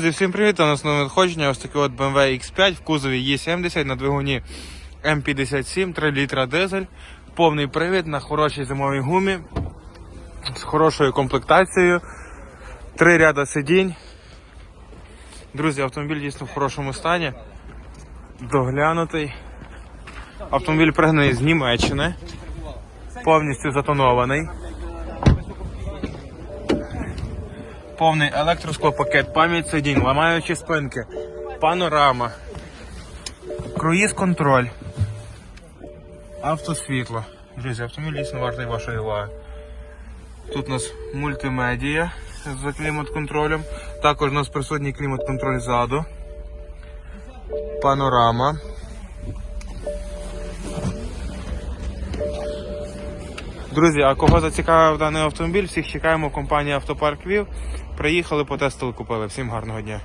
Друзі, всім привіт! У нас нове надходження. Ось такий от BMW X5 в кузові E70 на двигуні М57, 3 літра дизель, повний привід на хорошій зимовій гумі з хорошою комплектацією, три ряда сидінь. Друзі, автомобіль дійсно в хорошому стані. Доглянутий. Автомобіль пригнаний з Німеччини, повністю затонований. Повний електросклопакет, пам'ять сидінь, ламаючі спинки, панорама, круїз контроль, автосвітло. Друзі, автомобіль дійсно вартий вашої уваги. Тут у нас мультимедія з клімат-контролем. Також у нас присутній клімат-контроль ззаду. Панорама. Друзі, а кого зацікавив даний автомобіль, всіх чекаємо в компанії Автопарк Вів. Приїхали, потестили, купили. Всім гарного дня.